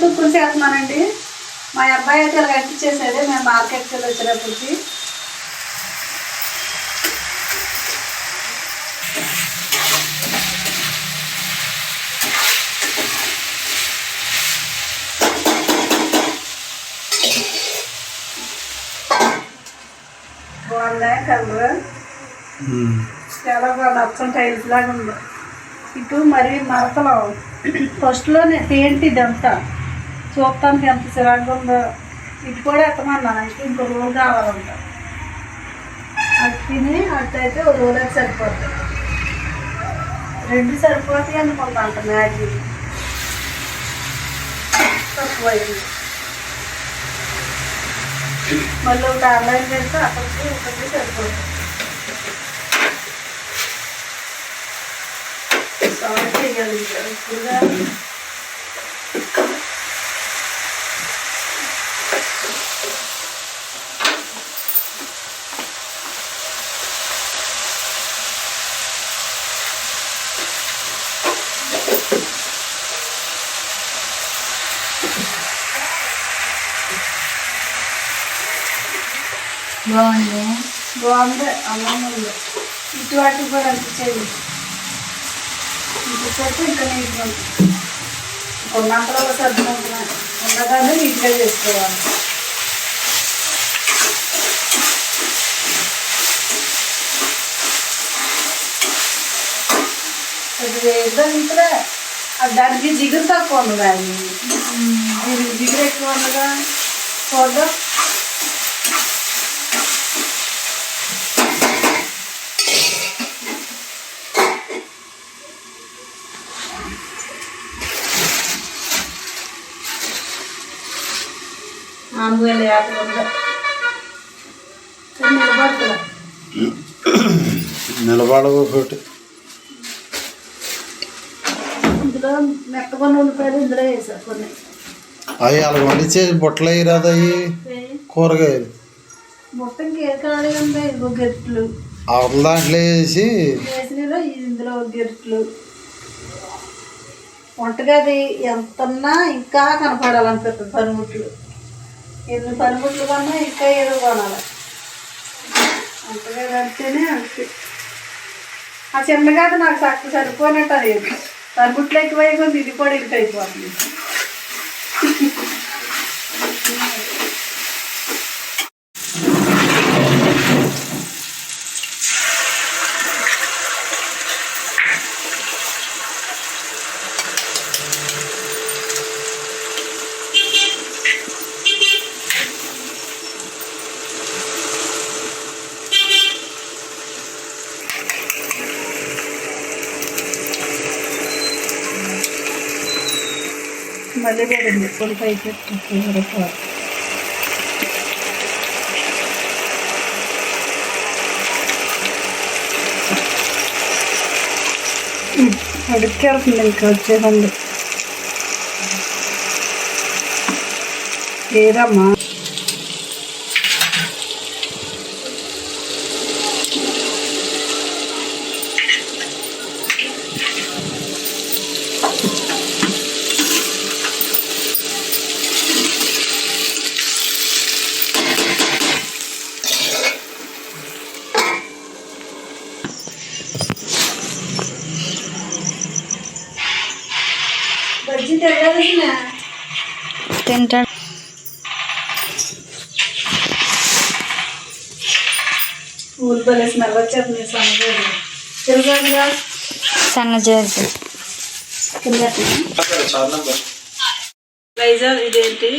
కోడిగుడ్డు పులుసు వేస్తున్నానండి మా అబ్బాయి అయితే ఇలా కట్టించేసాడు మేము మార్కెట్కి వెళ్ళి వచ్చినప్పటికి బాగుందా కలర్ చాలా బాగా నచ్చం టైల్స్ లాగా ఉంది. ఇటు మరి మరతలు ఫస్ట్లోనే పెయింట్ ఇదంతా. చూడటానికి ఎంత చిరాకుగా ఉందో. ఇటు కూడా ఎత్తమన్నాను. అంటే ఇంకో రోజు కావాలంట. అది తిని అటు అయితే ఒక రోజు అయితే సరిపోతుంది రెండు సరిపోతాయి అనుకుంటా అంట మ్యాగీ. తక్కువైంది. మళ్ళీ ఒకటి ఆన్లైన్ చేస్తే అక్కడికి ఒకటి సరిపోతుంది సాల్ట్ చేయాలి ఇప్పుడు బాగుంది. బాగుంది అన్నం ఉంది. ఇటు వాటికి కూడా అనిపించేది ఇంకొకటి ఇంకా నీట్గా ఉంటుంది. కొన్నంతలో సర్దుకుంటున్నా ఉండగానే నీట్గా చేసుకోవాలి. అది ఏదో ఇంట్లో దానికి జిగురు తక్కువ ఉంది దాన్ని దీనికి. జిగురు ఎక్కువ ఉండగా చూద్దాం. లేకుండా నిలబడుతుంది నిలబడవు ఒకటి. ఇందులో ఉల్లిపాయలు ఇందులో వేసారు కొన్ని. అవి అలా వండితే బుట్టలు వేయరాదు అవి కూరగాయలు. మొత్తం ఇదిగో గెట్లు అవతల దాంట్లో వేసి వేసినలో ఇందులో గెట్లు వంటగది ఎంతన్నా ఇంకా కనపడాలనిపిస్తుంది పనిముట్లు. ఎన్ని పనిముట్లు కొన్నా ఇంకా ఏదో కొనాలి. అంతగా అంటేనే ఆ ఆ కాదు నాకు సక్కు సరిపోయినట్టు అది. పనిముట్లు ఎక్కువైపోయింది ఇది కూడా ఇంక అయిపోతుంది మళ్ళీ ఉల్లిపాయ పొడి పైకి ఇంకా వచ్చేదండి. ఏదమ్మా? పూలు భలే స్మెల్ వచ్చేస్తుంది సన్నగా తిరగదుగా సన్న చేసి వైజాగ్ ఇదేంటి?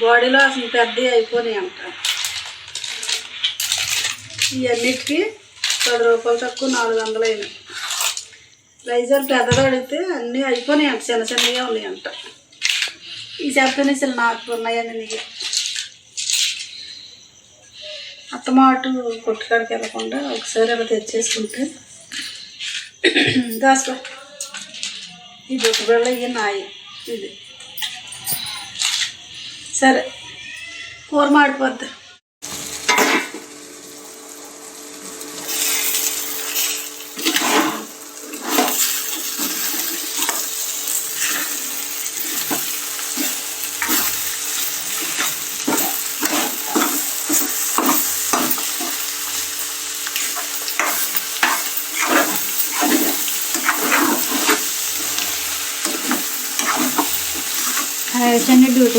బాడీలో అసలు పెద్ద అయిపోయినాయి అంట ఇవన్నిటికి పది రూపాయలు తక్కువ నాలుగు వందలు అయినాయి. వైజాగ్ పెద్దది అడిగితే అన్నీ అయిపోయినాయి అంట చిన్న చిన్నగా ఉన్నాయి అంట ఈ చెప్పని అసలు నాకు ఉన్నాయని నీకు. అత్తమాట కొట్టుకాడికి వెళ్ళకుండా ఒకసారి అలా తెచ్చేసుకుంటే. దాసుకో. ఈ ఒక ఇవి నాయి ఇది. సరే. కూర మాడిపోద్ది.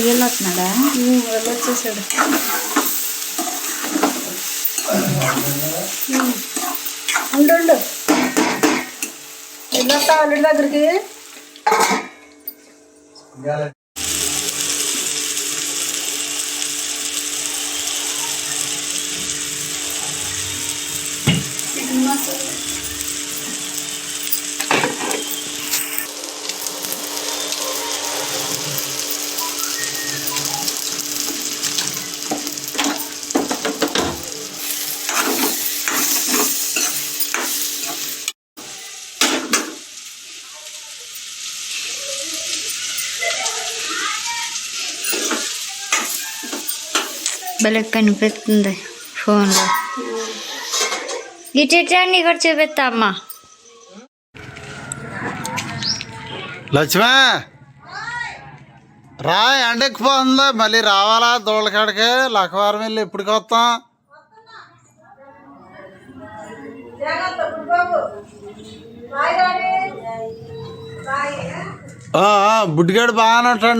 వెళ్ళొస్తున్నాడా వెళ్ళొచ్చేసాడు. ఉండు ఉండు. వెళ్ళొస్తా అల్లుడి దగ్గరికి. భలే కనిపిస్తుంది ఫోన్లో. ఇటు ఇక్కడ చూపిస్తా అమ్మా. లక్ష్మే! రా ఎండెక్కిపోతుందా? మళ్ళీ రావాలా దోళ్ళకాడికి లక్కవారం వెళ్ళి ఎప్పటికి వస్తాం? బుడ్డిగాడు బాగానే ఉంటాడు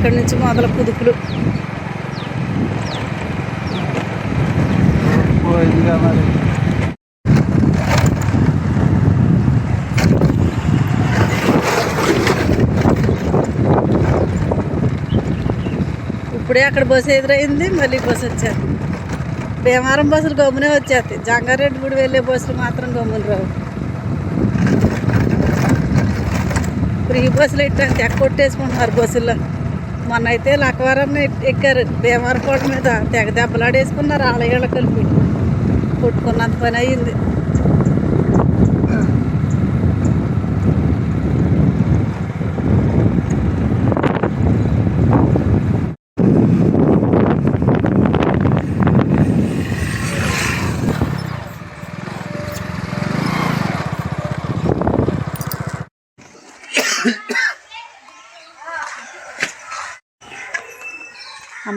ఇక్కడి నుంచి మొదల కుదుపులు ఇప్పుడే అక్కడ బస్సు ఎదురైంది మళ్ళీ బస్సు వచ్చేది. భీమవరం బస్సులు గమ్మునే వచ్చేస్తాయి. జంగారెడ్డి గుడి వెళ్ళే బస్సులు మాత్రం గమ్మున రావు. ఇప్పుడు ఈ బస్సులు ఎట్టంటే ఎక్క కొట్టేసుకుంటున్నారు బస్సుల్లో. మొన్న అయితే లక్కవరం ఎక్కారు. భీమవరం కోట మీద తెగ దెబ్బలాడేసుకున్నారు. ఆలయాళ్ళు కలిపి. కొట్టుకున్నంత పని అయ్యింది.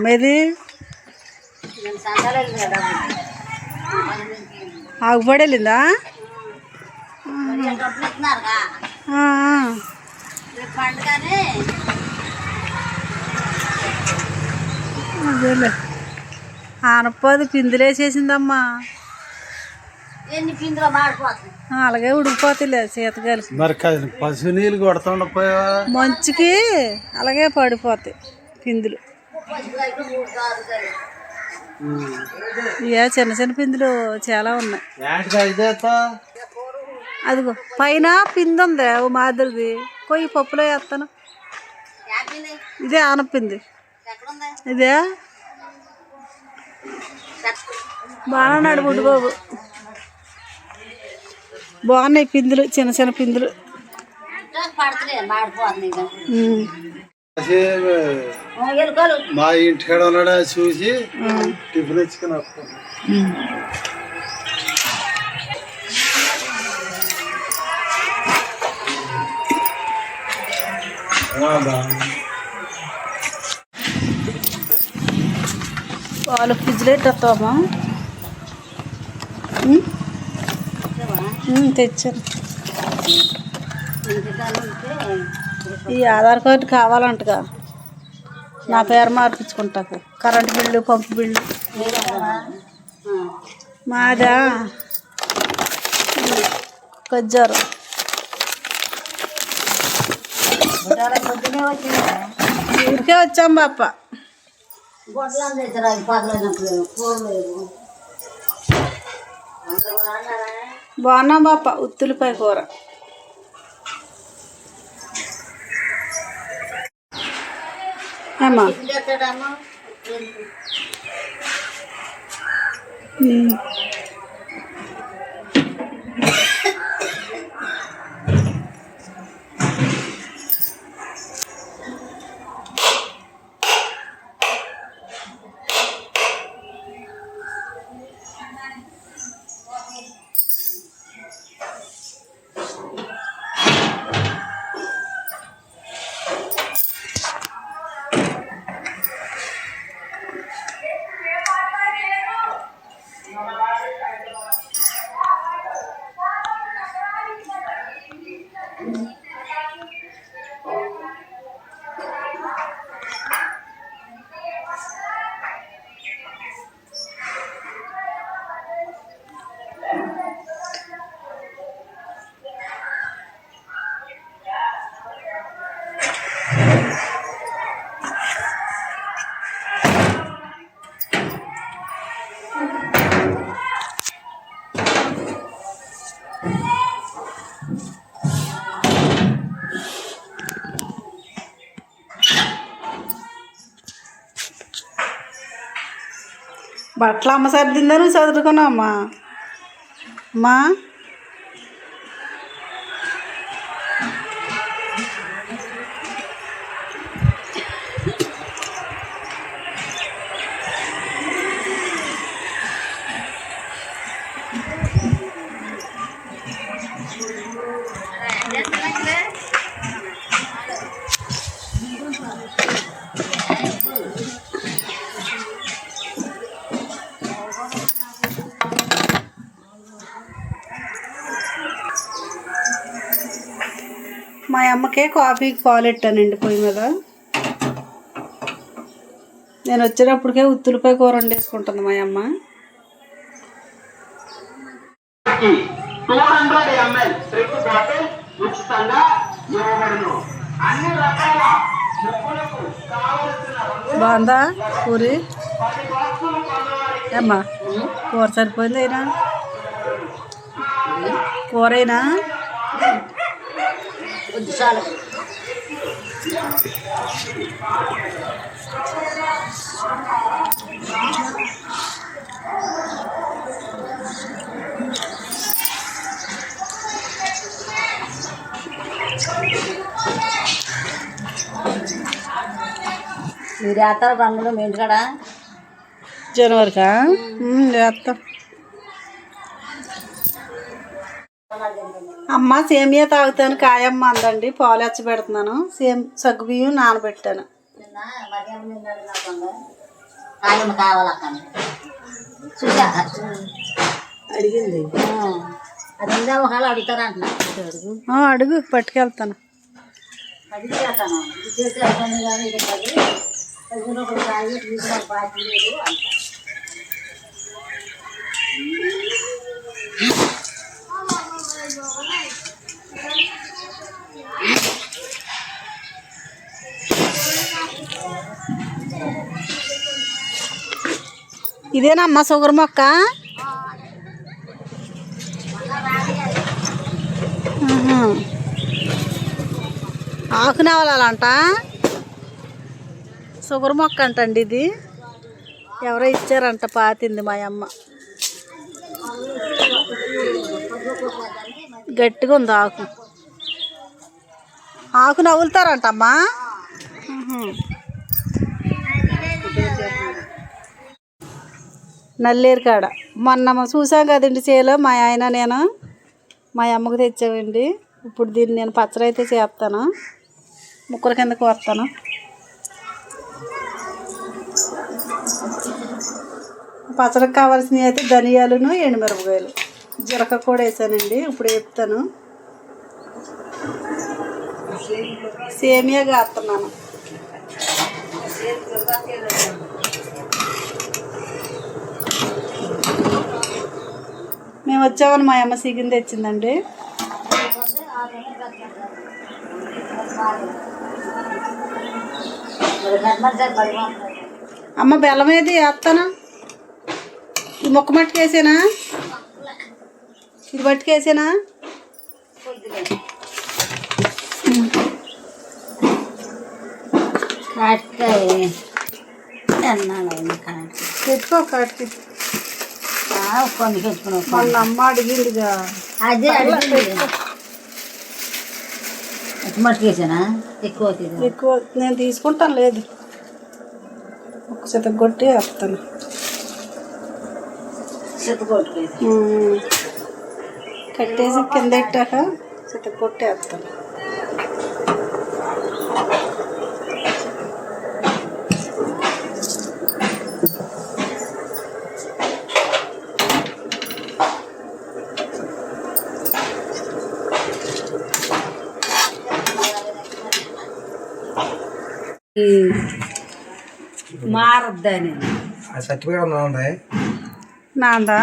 అమ్మేది ఆగుపడి వెళ్ళిందా ఆ, ఆ. అదేలే. ఆనపది పిందులేసేసిందమ్మా. అలాగే ఉడికిపోతాయిలే శీతకాయలు మరి పశువు నీళ్ళు కొడుతుండపోయావా మంచుకి అలాగే పడిపోతాయి పిందులు. ఇక చిన్న చిన్న పిందులు చాలా ఉన్నాయి. అదిగో పైన పిండి ఉంది ఓ మాదిరిది. పోయి పప్పులో వేస్తాను. ఇదే ఆనపింది. ఇదే? బాగున్నాడు బుడ్డు బాబు. బాగున్నాయి పిందులు చిన్న చిన్న పిందులు. మా ఇంటికాడ ఉన్నాడా చూసి టిఫిన్ ఇచ్చుకుని వస్తాను పాలు ఫ్రిడ్జ్లో పెట్టేస్తామా తెచ్చాను. ఈ ఆధార్ కార్డు కావాలంటగా. నా పేరు మార్పించుకుంటాకు. Current bill pump bill. మాదా. కొజ్జారు. ఊరికే వచ్చాం బాప. బాగున్నాం బాప ఉత్తులపై కూర. ஆமாம் ம். బట్టలు అమ్మ సర్దిందని చదువుకున్నామ్మా అమ్మా మా అమ్మకే కాఫీకి పాలు పెట్టానండి పొయ్యి మీద నేను వచ్చేటప్పటికే ఉత్తులపై కూర వండేసుకుంటుంది మా అమ్మ. Two hundred M L trip bottle ఉచితంగా ఇవ్వబడును. అన్ని రకాల ముక్కులకు కావలసిన రంగు బాగుందా పూరి? ఏమ్మా కూర సరిపోయింది అయినా కూరైనా? చాలు. మీరు వేస్తారు రంగులు మీ ఇంటికాడ? జనవరికా? వేస్తాం. అమ్మ సేమియా తాగుతాను కాయమ్మ అందండి. పాలు ఎచ్చ పెడుతున్నాను సేమ్ సగ్గు బియ్యం నానబెట్టాను. అడిగింది. అడుగు పట్టుకెళ్తాను. అడిగి చేస్తాను ఇదేనమ్మా షుగర్ మొక్క? ఆకు నవలాలంట? షుగర్ మొక్క అంటండి ఇది. ఎవరో ఇచ్చారంట పాతింది మా అమ్మ. గట్టిగా ఉంది ఆకు. ఆకు నవ్వులుతారంటమ్మా నల్లేరు కాడ. మొన్న చూసాం కదండి చేలో మా ఆయన నేను మా అమ్మకు తెచ్చామండి. ఇప్పుడు దీన్ని నేను పచ్చడి అయితే చేస్తాను. ముక్కల కింద కోస్తాను పచ్చడికి కావాల్సినవి అయితే ధనియాలను ఎండుమిరపకాయలు. జీలకర్ర కూడా వేసానండి ఇప్పుడు వేపుతాను. సేమియా కాస్తున్నాను. మేము వచ్చామని మా అమ్మ సిగిన్ తెచ్చిందండి. అమ్మ బెల్లం ఏది వేస్తానా? ఈ మొక్క మట్టుకు వేసానా? ఇది మట్టుకు వేసానా? కాటికాయ పెట్టుకో కాటికి మొన్న అమ్మ అడిగిందిగా. అదే ఎక్కువ ఎక్కువ నేను తీసుకుంటాను లేదు. ఒక చేత కొట్టి వేస్తాను. కట్టేసి కింద పెట్టాక చేత కొట్టి వేస్తాను. మారద్దని. ఆ సర్టిఫికేట్ ఉందా నాందా?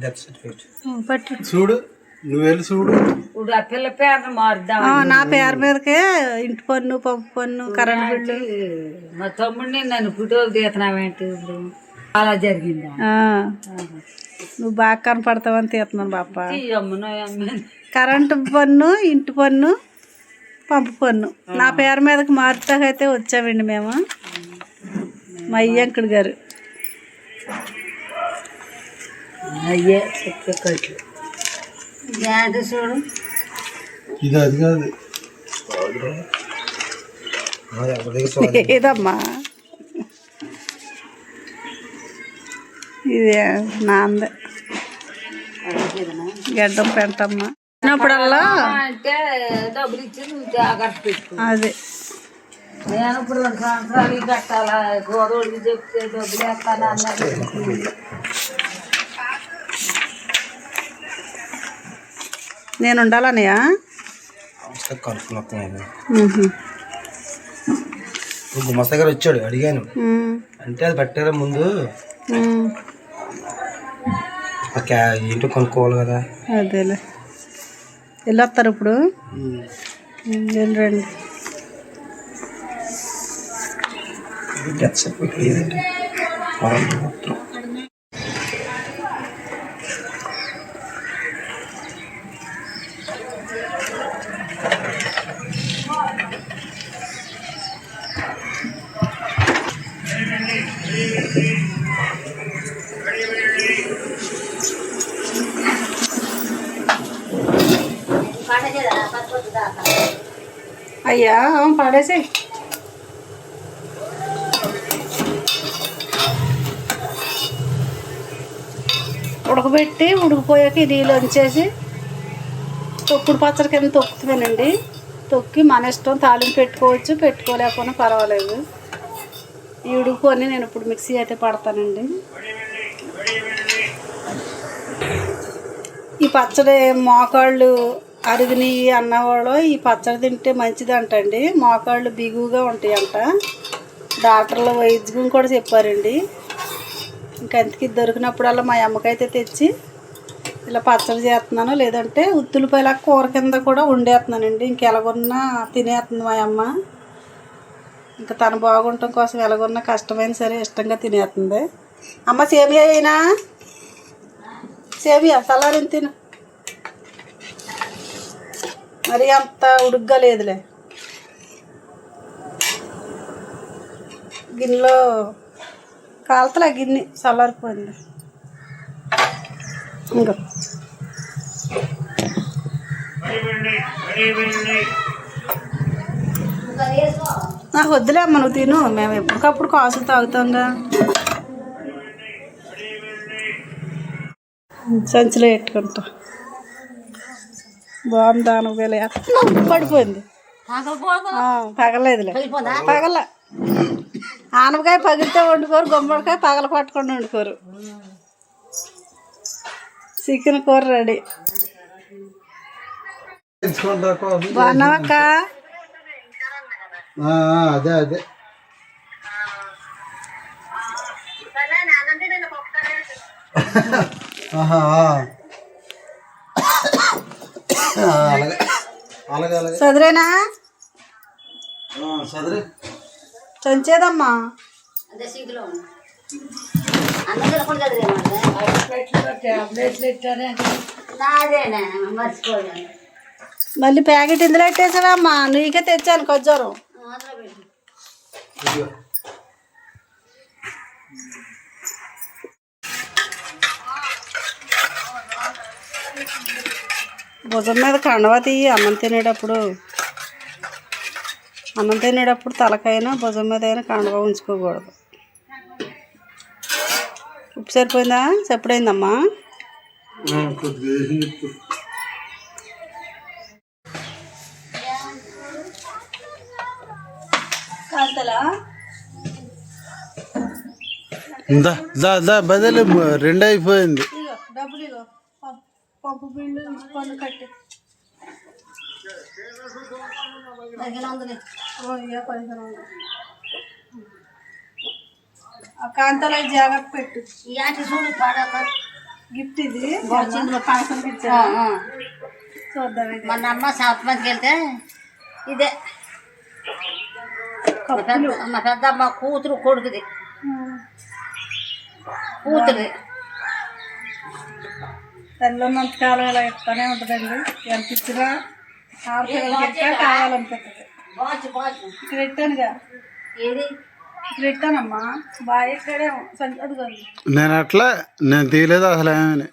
డెత్ సర్టిఫికేట్ పట్టు. చూడు నువ్వు వెళ్ళి చూడు. ఇప్పుడు ఆ పిల్ల పేరు మారుద్దాం ఆ, నా పేరు మీదకే ఇంటి పన్ను పంపు పన్ను కరెంట్ బిల్లు. మా తమ్ముడిని నన్ను ఫోటోలు తీస్తున్నావేంటి ఇప్పుడు? అలా జరిగిందా? ఆ, నువ్వు బాగా కనపడతావని తీస్తున్నాను బాప. కరెంటు పన్ను ఇంటి పన్ను పంపు పన్ను. నా పేరు మీదకి మారుతాకైతే వచ్చామండి మేము. మా అయ్యంకుడు గారు. అయ్యే కట్లు. చూడు? ఇది అది కాదు. ఏదమ్మా? ఇది నాందే. గడ్డం పెంటమ్మ చిన్నప్పుడల్లా అంటే డబ్బులు ఇచ్చి అదే. నేను ఇప్పుడు రెండు సంవత్సరాలు కట్టాలా? గోదోడికి చెప్తే డబ్బులు వేస్తాను అన్నది నేను ఉహు. గుమస్తా గారు వచ్చాడు అడిగాను. అంటే అది పట్టారా ముందు? ఏంటో కొనుక్కోవాలి కదా. అదేలే. వెళ్ళొస్తారు ఇప్పుడు. రండి ఉడకబెట్టి ఉడికిపోయాక ఈ నీళ్ళు వంచేసి తొక్కుడు పచ్చడి కింద తొక్కుతానండి తొక్కి మన ఇష్టం తాలింపు పెట్టుకోవచ్చు పెట్టుకోలేకపోయినా పర్వాలేదు. ఈ ఉడుకుని నేను ఇప్పుడు మిక్సీ అయితే పడతానండి. ఈ పచ్చడి మోకాళ్ళు అరిగినవి అన్నవాళ్ళు ఈ పచ్చడి తింటే మంచిది అంటండి మోకాళ్ళు బిగువుగా ఉంటాయి అంట డాక్టర్లు వైద్యం కూడా చెప్పారండి. ఇంకా అందుకే దొరికినప్పుడల్లా మా అమ్మకైతే తెచ్చి ఇలా పచ్చడి చేస్తున్నాను. లేదంటే ఉత్తులపైలా కూర కింద కూడా వండేస్తున్నానండి. ఇంకెలాగున్నా తినేస్తుంది మా అమ్మ. ఇంకా తను బాగుండటం కోసం ఎలాగున్నా కష్టమైన సరే ఇష్టంగా తినేస్తుంది. అమ్మ సేమియా అయినా సేమియా సలారిని తిను. మరి అంత ఉడుగ్గా లేదులే. గిన్నెలో కాలుతలే గిన్నె చల్లారిపోయింది. ఇంకా. నాకు వద్దులే అమ్మ నువ్వు తిను. మేము ఎప్పటికప్పుడు కాసు తాగుతాంగా. సంచిలో పెట్టుకుంటా. బాగుంది దాని వేల పడిపోయింది. పగలేదులే. పగల. ఆనపకాయ పగిలితే వండుకోరు గుమ్మడికాయ పగల పట్టుకొని వండుకోరు. చికెన్ కూర రెడీ. బాగున్నావక్క? అదే అదే. అలాగే. అలాగే చంచేదమ్మా. అదే మళ్ళీ ప్యాకెట్ ఇందులో పెట్టేసావమ్మా. నీకే తెచ్చాను ఇదిగో. భుజం మీద కండవ తీయి అన్నం తినేటప్పుడు. అన్నం తినేటప్పుడు తలకైనా భుజం మీద అయినా కండవ ఉంచుకోకూడదు. ఉప్పు సరిపోయిందా? దా బదిలీ రెండు అయిపోయింది. డబ్బులు పప్పు- కట్టి. కాంతలో జాగ్రత్త పెట్టు. చూడు గిఫ్ట్ ఇది? ఫంక్షన్కి ఇచ్చా చూద్దాం మన అమ్మ సంవత్సరానికి వెళ్తే ఇదే. మా పెద్ద అమ్మ కూతురు కొడుకుది. కూతురు. తల్లి ఉన్నంత కాలం ఇలా ఇస్తానే ఉంటుందండి. ఎంత ఇచ్చినా ఆడపిల్లలకి ఇక్కడ ఇట్టానుగా ఏది? ఇక్కడ ఇట్టానమ్మా బాగా ఇక్కడే అదిగో నేను అట్లా నేను తీయలేదు అసలు ఏమని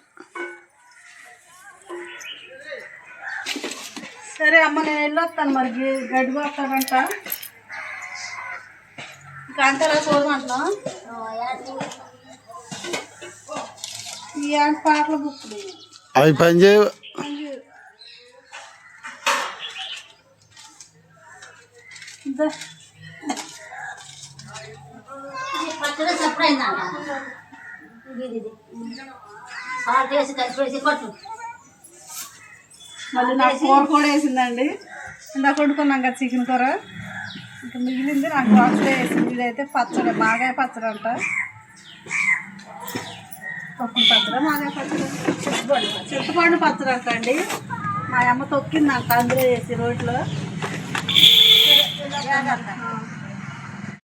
సరే అమ్మ నేను వెళ్ళొస్తాను మరి. గడ్డి వస్తానంట ఇంకా అంతలా చూడమంటున్నా ఈ ఆంట పాటలు బుక్కులు అవి పని చేయవు ఇందా ఇది పచ్చడి సాల్ట్ వేసి కలిపేసి మళ్ళీ నాకు కూర కూడా వేసిందండి. ఇందాక వండుకున్నాం కదా చికెన్ కూర. ఇంకా మిగిలింది నాకు బాక్స్లో వేసింది. ఇదైతే పచ్చడి మాగాయ పచ్చడి అంట. పప్పు పచ్చడి మాగాయ పచ్చడి? చింతపండు చింతపండు పచ్చడి అంట అండి. మా అమ్మ తొక్కిందంట అందులో వేసి రోట్లో. 不要让他。